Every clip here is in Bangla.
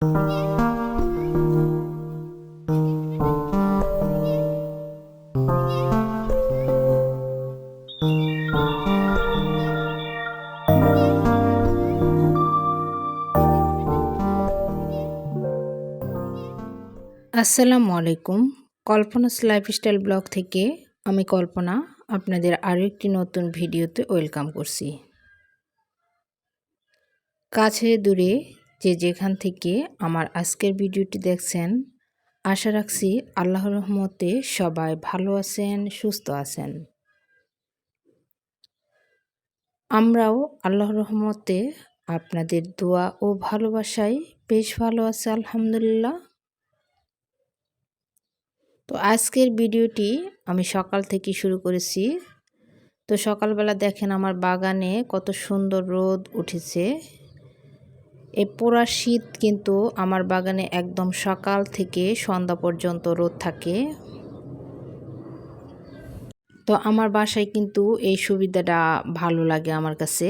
আসসালামু আলাইকুম। কল্পনাস লাইফস্টাইল ব্লগ থেকে আমি কল্পনা আপনাদের আরও একটি নতুন ভিডিওতে ওয়েলকাম করছি। কাছে দূরে যে যেখান থেকে আমার আজকের ভিডিওটি দেখছেন, আশা রাখছি আল্লাহর রহমতে সবাই ভালো আছেন, সুস্থ আছেন। আমরাও আল্লাহর রহমতে আপনাদের দোয়া ও ভালোবাসায় বেশ ভালো আছে, আলহামদুলিল্লাহ। তো আজকের ভিডিওটি আমি সকাল থেকে শুরু করেছি। তো সকালবেলা দেখেন আমার বাগানে কত সুন্দর রোদ উঠেছে। এই পোড়া শীত কিন্তু আমার বাগানে একদম সকাল থেকে সন্ধ্যা পর্যন্ত রোদ থাকে। তো আমার বাসায় কিন্তু এই সুবিধাটা ভালো লাগে আমার কাছে,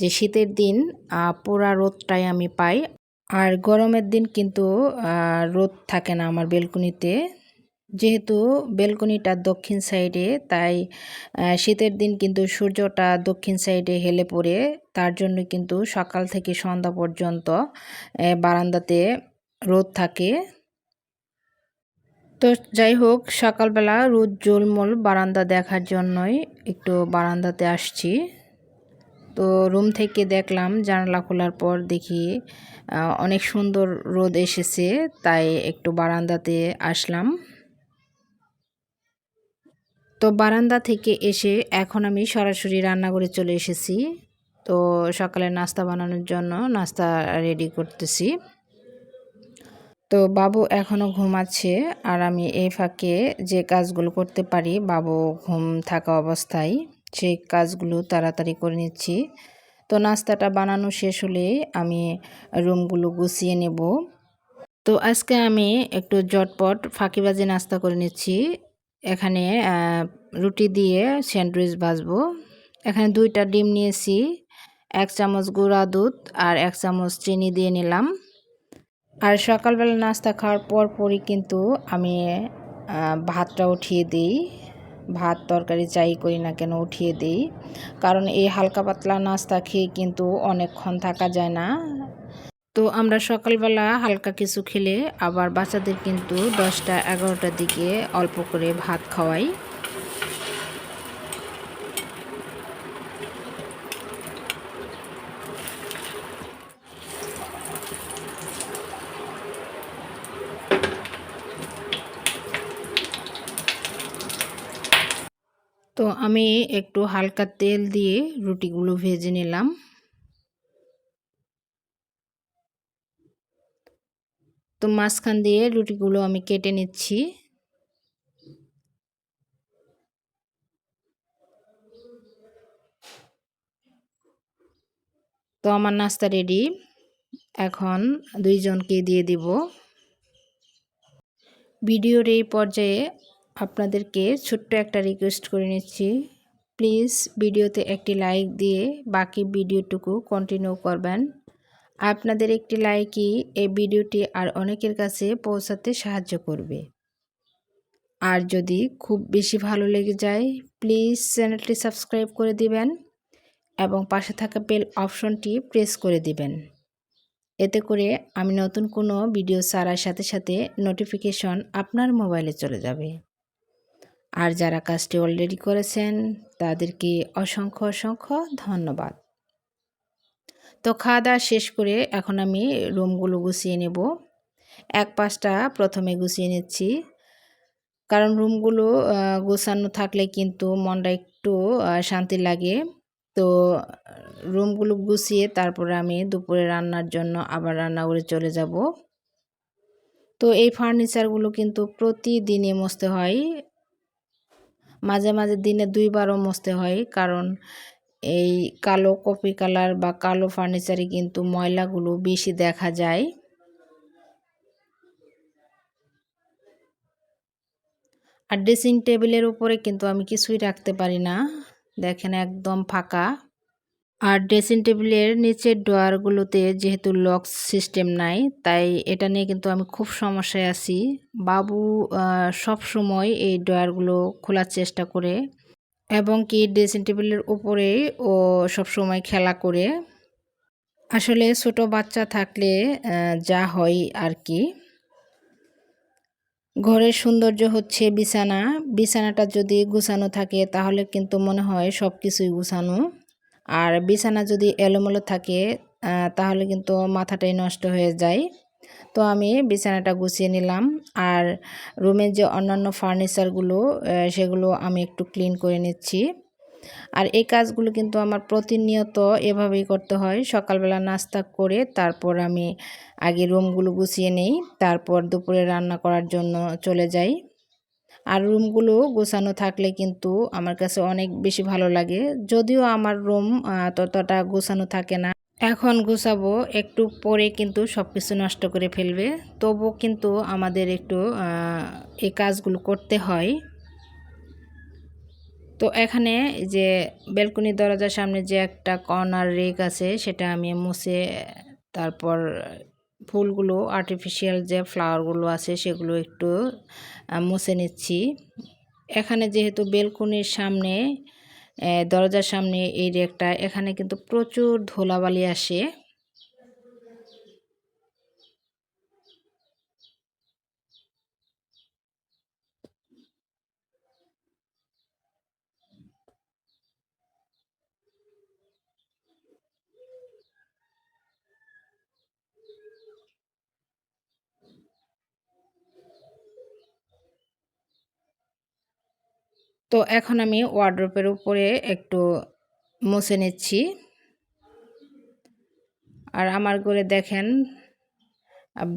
যে শীতের দিন পোড়া রোদটাই আমি পাই। আর গরমের দিন কিন্তু রোদ থাকে না আমার বেলকুনিতে। যেহেতু বেলকনিটা দক্ষিণ সাইডে, তাই শীতের দিন কিন্তু সূর্যটা দক্ষিণ সাইডে হেলে পড়ে। তার জন্য কিন্তু সকাল থেকে সন্ধ্যা পর্যন্ত বারান্দাতে রোদ থাকে। তো যাই হোক, সকালবেলা রোদ জলমল বারান্দা দেখার জন্যই একটু বারান্দাতে আসছি। তো রুম থেকে দেখলাম, জানালা খোলার পর দেখি অনেক সুন্দর রোদ এসেছে, তাই একটু বারান্দাতে আসলাম। তো বারান্দা থেকে এসে এখন আমি সরাসরি রান্না করে চলে এসেছি। তো সকালে নাস্তা বানানোর জন্য নাস্তা রেডি করতেছি। তো বাবু এখনও ঘুমাচ্ছে আর আমি এই ফাঁকে যে কাজগুলো করতে পারি, বাবু ঘুম থাকা অবস্থায় সেই কাজগুলো তাড়াতাড়ি করে নিচ্ছি। তো নাস্তাটা বানানো শেষ হলে আমি রুমগুলো গুছিয়ে নেব। তো আজকে আমি একটু জটপট ফাঁকিবাজি নাস্তা করে নিচ্ছি। এখানে রুটি দিয়ে স্যান্ডউইচ ভাজবো। এখানে দুইটা ডিম নিয়েছি, এক চামচ গুঁড়া দুধ আর এক চামচ চিনি দিয়ে নিলাম। আর সকালবেলা নাস্তা খাওয়ার পর পরই কিন্তু আমি ভাতটা উঠিয়ে দিই। ভাত তরকারি চাই করি না কেন উঠিয়ে দিই। কারণ এই হালকা পাতলা নাস্তা খেয়ে কিন্তু অনেকক্ষণ থাকা যায় না। তো আমরা সকালবেলা হালকা কিছু খেলে আবার বাচ্চাদের কিন্তু দশটা এগারোটার দিকে অল্প করে ভাত খাওয়াই। তো আমি একটু হালকা তেল দিয়ে রুটিগুলো ভেজে নিলাম। তো মাঝখান দিয়ে রুটিগুলো আমি কেটে নিচ্ছি। তো আমার নাস্তা রেডি। এখন দুইজনকে দিয়ে দিব। ভিডিওর এই পর্যায়ে আপনাদেরকে ছোট্ট একটা রিকোয়েস্ট করে নিচ্ছি। প্লিজ ভিডিওতে একটি লাইক দিয়ে বাকি ভিডিওটুকু কন্টিনিউ করবেন। আপনাদের একটি লাইকই এই ভিডিওটি আর অনেকের কাছে পৌঁছাতে সাহায্য করবে। আর যদি খুব বেশি ভালো লেগে যায় প্লিজ চ্যানেলটি সাবস্ক্রাইব করে দিবেন এবং পাশে থাকা বেল অপশনটি প্রেস করে দিবেন। এতে করে আমি নতুন কোনো ভিডিও ছাড়ার সাথে সাথে নোটিফিকেশন আপনার মোবাইলে চলে যাবে। আর যারা কাজটি অলরেডি করেছেন, তাদেরকে অসংখ্য অসংখ্য ধন্যবাদ। তো খাওয়া দাওয়া শেষ করে এখন আমি রুমগুলো গুছিয়ে নেব। এক পাশটা প্রথমে গুছিয়ে নিচ্ছি। কারণ রুমগুলো গোছানো থাকলে কিন্তু মনটা একটু শান্তি লাগে। তো, রুমগুলো গুছিয়ে তারপরে আমি দুপুরে রান্নার জন্য আবার রান্না করে চলে যাব। তো এই ফার্নিচারগুলো কিন্তু প্রতিদিনে মসতে হয়। মাঝে মাঝে দিনে দুইবারও মসতে হয়। কারণ এই কালো কপি কালার বা কালো ফার্নিচারে কিন্তু ময়লাগুলো বেশি দেখা যায়। আর ড্রেসিং টেবিলের উপরে কিন্তু আমি কিছুই রাখতে পারি না। দেখেন একদম ফাঁকা। আর ড্রেসিং টেবিলের নিচের ডোয়ারগুলোতে যেহেতু লক সিস্টেম নাই, তাই এটা নিয়ে কিন্তু আমি খুব সমস্যায় আছি। বাবু সব সময় এই ড্রয়ারগুলো খোলার চেষ্টা করে এবং কি ড্রেসিং টেবিলের উপরে ও সব সময় খেলা করে। আসলে ছোট বাচ্চা থাকলে যা হয় আর কি। ঘরের সৌন্দর্য হচ্ছে বিছানা। বিছানাটা যদি গুছানো থাকে, তাহলে কিন্তু মনে হয় সব কিছুই গুছানো। আর বিছানা যদি এলোমেলো থাকে তাহলে কিন্তু মাথাটাই নষ্ট হয়ে যায়। তো আমি বিছানাটা গুছিয়ে নিলাম। আর রুমের যে অন্যান্য ফার্নিচারগুলো সেগুলো আমি একটু ক্লিন করে নিচ্ছি। আর এই কাজগুলো কিন্তু আমার প্রতিনিয়ত এভাবেই করতে হয়। সকালবেলা নাস্তা করে তারপর আমি আগে রুমগুলো গুছিয়ে নেই, তারপর দুপুরে রান্না করার জন্য চলে যাই। আর রুমগুলো গোছানো থাকলে কিন্তু আমার কাছে অনেক বেশি ভালো লাগে। যদিও আমার রুম ততটা গোছানো থাকে না। এখন গুছাবো, একটু পরে কিন্তু সব কিছু নষ্ট করে ফেলবে। তবু কিন্তু আমাদের একটু এই কাজগুলো করতে হয়। তো এখানে যে ব্যালকনি দরজার সামনে যে একটা কর্নার রেক আছে, সেটা আমি মুছে, তারপর ফুলগুলো আর্টিফিশিয়াল যে ফ্লাওয়ারগুলো আছে, সেগুলো একটু মুছে নিচ্ছি। এখানে যেহেতু বেলকনির সামনে দরজার সামনে এই রেকটা এখানে কিন্তু প্রচুর ধুলাবালি আসে। তো এখন আমি ওয়ার্ড্রোপের উপরে একটু মুছে নিচ্ছি। আর আমার ঘরে দেখেন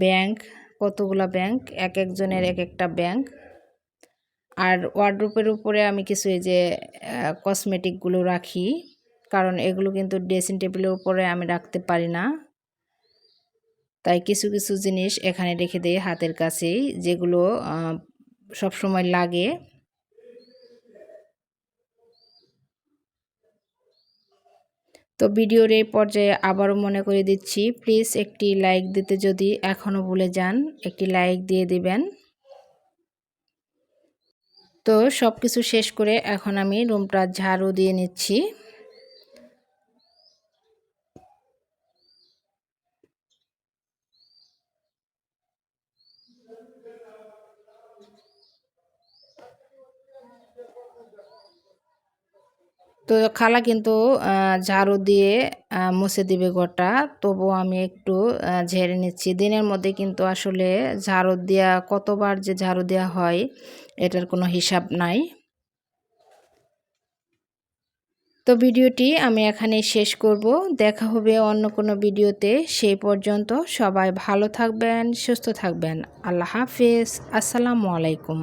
ব্যাংক কতগুলা ব্যাংক এক একজনের এক একটা ব্যাংক আর ওয়ার্ড্রোপের উপরে আমি কিছু এই যে কসমেটিকগুলো রাখি, কারণ এগুলো কিন্তু ড্রেসিং টেবিলের উপরে আমি রাখতে পারি না। তাই কিছু কিছু জিনিস এখানে রেখে দিই হাতের কাছেই, যেগুলো সব সময় লাগে। তো ভিডিওর এই পর্যায়ে আবারও মনে করে দিচ্ছি প্লিজ একটি লাইক দিতে যদি এখনও ভুলে যান, একটি লাইক দিয়ে দিবেন। তো সব কিছু শেষ করে এখন আমি রুমটা ঝাড়ু দিয়ে নিচ্ছি। তো খালা কিন্তু ঝাড়ু দিয়ে মুছে দিবে গোটা। তবু আমি একটু ঝেড়ে নিচ্ছি। দিনের মধ্যে কিন্তু আসলে ঝাড়ু দেওয়া কতবার যে ঝাড়ু দেওয়া হয়, এটার কোনো হিসাব নাই। তো ভিডিওটি আমি এখানে শেষ করব। দেখা হবে অন্য কোনো ভিডিওতে। সেই পর্যন্ত সবাই ভালো থাকবেন, সুস্থ থাকবেন। আল্লাহ হাফিজ। আসসালামু আলাইকুম।